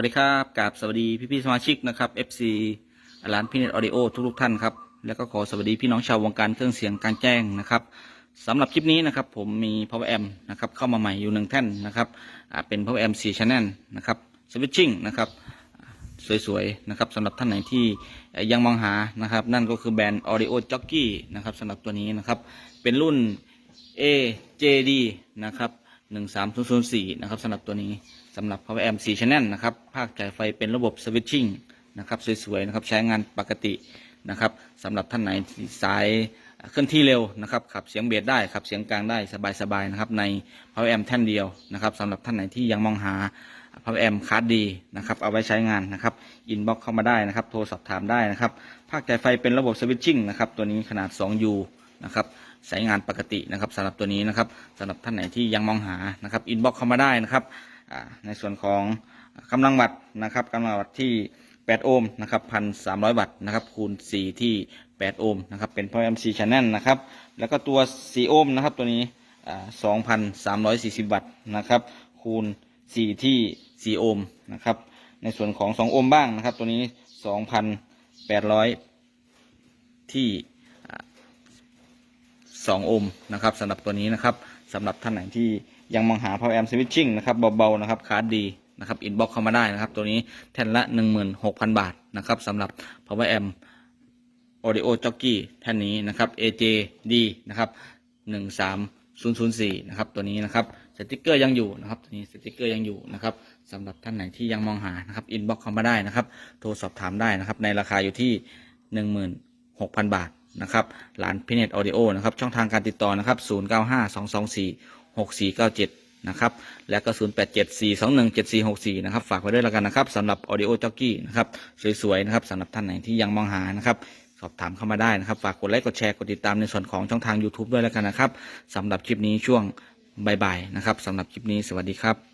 วัสดีครับกราบสวัสดีพี่พี่ๆสมาชิกนะครับ FC ร้านพิเนตออดิโอทุกๆท่านครับ แล้วก็ขอสวัสดีพี่น้องชาววงการเครื่องเสียงกลารแจ้งนะครับสำหรับคลิปนี้นะครับผมมี Power Amp นะครับเข้ามาใหม่อยู่หนึ่งแท่นนะครับเป็น Power Amp 4 Channel นะครับ Switching นะครับสวยๆนะครับสำหรับท่านไหนที่ยังมองหานะครับ นั่นก็คือแบรนด์ Audio Jockey นะครับสำหรับตัวนี้นะครับเป็นรุ่น AJD นะครับ 13004นย์ศูนย์สี่นะครับสำหรับตัวนี้สำหรับ Power Amp 4 Channel นะครับภาคจ่ายไฟเป็นระบบ Switching นะครับสวยๆนะครับใช้งานปกตินะครับสำหรับท่านไหนสายเคลื่อนที่เร็วนะครับขับเสียงเบสได้ขับเสียงกลางได้สบายๆนะครับใน Power Amp แท่นเดียวนะครับสำหรับท่านไหนที่ยังมองหา Power Amp คาร์ดดีนะครับเอาไว้ใช้งานนะครับอินบ็อกเข้ามาได้นะครับโทรสอบถามได้นะครับภาคจ่ายไฟเป็นระบบ Switching นะครับตัวนี้ขนาด 2U นะครับใช้งานปกตินะครับสำหรับตัวนี้นะครับสำหรับท่านไหนที่ยังมองหานะครับอินบ็อกเข้ามาได้นะครับในส่วนของกำลังวัตนะครับกำลังวัตที่ 8 โอห์มนะครับ1,300 วัตต์นะครับคูณ 4 ที่ 8 โอห์มนะครับเป็น Power Amp 4 Channel นะครับแล้วก็ตัว 4 โอห์มนะครับตัวนี้อ่า2,340 วัตต์นะครับคูณ 4 ที่ 4 โอห์มนะครับในส่วนของ 2 โอห์มบ้างนะครับตัวนี้ 2,800 ที่ 2 โอห์มนะครับสำหรับตัวนี้นะครับสำหรับท่านไหนที่ยังมองหา Power Amp Switching นะครับเบาๆนะครับคาร์ดดีนะครับอินบ็อกเข้ามาได้นะครับ ตัวนี้แท่นละ 16,000 บาทนะครับสำหรับ Power Amp Audio Jockey แท่นนี้นะครับ AJD นะครับ13004นะครับตัวนี้นะครับสติกเกอร์ยังอยู่นะครับตัวนี้สติกเกอร์ยังอยู่นะครับสำหรับท่านไหนที่ยังมองหานะครับอินบ็อกเข้ามาได้นะครับ โทรสอบถามได้นะครับ ในราคาอยู่ที่ 16,000 บาท นะครับร้านพิเนตออดิโอนะครับช่องทางการติดต่อนะครับ 0952246497 นะครับและก็ 0874217464 นะครับฝากไว้ด้วยแล้วกันนะครับสำหรับออดิโอจ็อกกี้นะครับสวยๆนะครับสำหรับท่านไหนที่ยังมองหานะครับสอบถามเข้ามาได้นะครับ ฝากกดไลค์กดแชร์กดติดตามในส่วนของช่องทาง YouTube ด้วยแล้วกันนะครับสำหรับคลิปนี้ช่วงบ่ายๆนะครับสำหรับคลิปนี้สวัสดีครับ